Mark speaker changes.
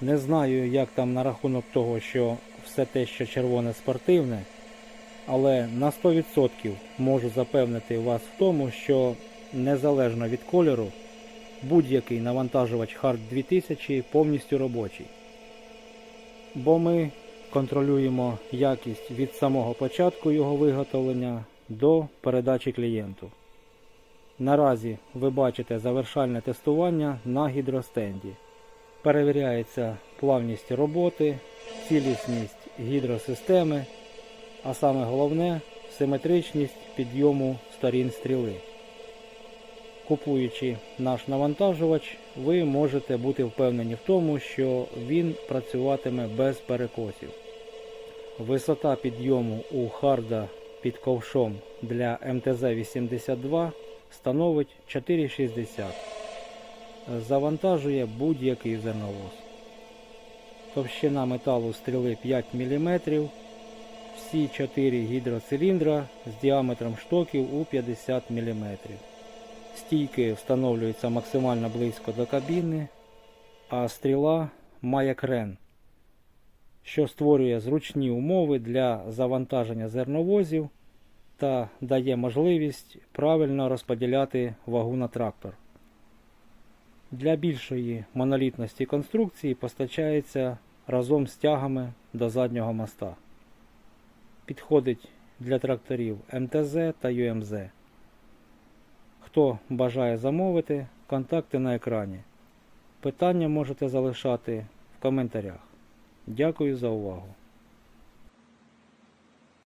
Speaker 1: Не знаю, як там на рахунок того, що все те, що червоне спортивне, але на 100% можу запевнити вас в тому, що незалежно від кольору, будь-який навантажувач Hard 2000 повністю робочий. Бо ми контролюємо якість від самого початку його виготовлення до передачі клієнту. Наразі ви бачите завершальне тестування на гідростенді. Перевіряється плавність роботи, цілісність гідросистеми, а саме головне симетричність підйому сторін стріли. Купуючи наш навантажувач, ви можете бути впевнені в тому, що він працюватиме без перекосів. Висота підйому у харда під ковшом для МТЗ-82 становить 4,60 завантажує будь-який зерновоз. Товщина металу стріли 5 мм. Всі 4 гідроциліндра з діаметром штоків у 50 мм. Стійки встановлюються максимально близько до кабіни, а стріла має крен, що створює зручні умови для завантаження зерновозів та дає можливість правильно розподіляти вагу на трактор. Для більшої монолітності конструкції постачається разом з тягами до заднього моста. Підходить для тракторів МТЗ та ЮМЗ. Хто бажає замовити, контакти на екрані. Питання можете залишати в коментарях. Дякую за увагу.